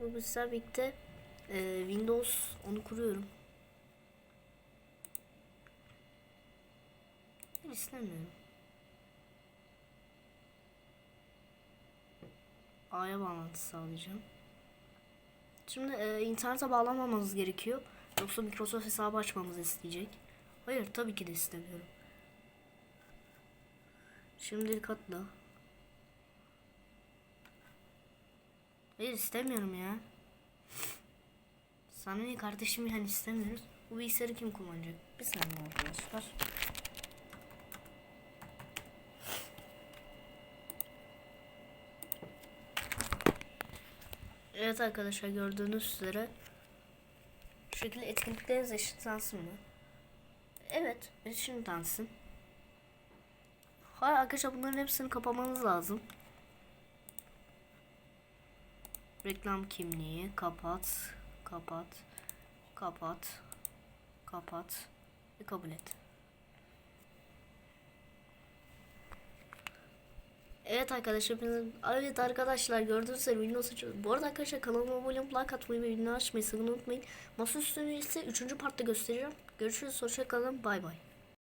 bugün sizlerle birlikte e, Windows onu kuruyorum. Ben istemiyorum. A'ya bağlantı sağlayacağım. Şimdi e, internete bağlanmamamız gerekiyor. Yoksa Microsoft hesabı açmamızı isteyecek. Hayır tabii ki de istemiyorum. Şimdilik atla. Hayır istemiyorum ya. Ne kardeşim yani istemiyoruz. Bu bilgisayarı kim kullanacak? Bir saniye arkadaşlar. Evet arkadaşlar gördüğünüz üzere şu şekilde etkinlikleriniz eşitlensin mi? Evet eşitlensin. Hayır arkadaşlar bunların hepsini kapamanız lazım. Reklam kimliği kapat, kapat, kapat, kapat ve kabul et. Evet arkadaşlar, evet arkadaşlar gördüğünüz üzere Windows açıyoruz. Bu arada arkadaşlar kanalıma abone olup like atmayı ve bildirim açmayı sakın unutmayın. Masaüstünü ise 3. partta göstereceğim. Görüşürüz, hoşça kalın, bay bay.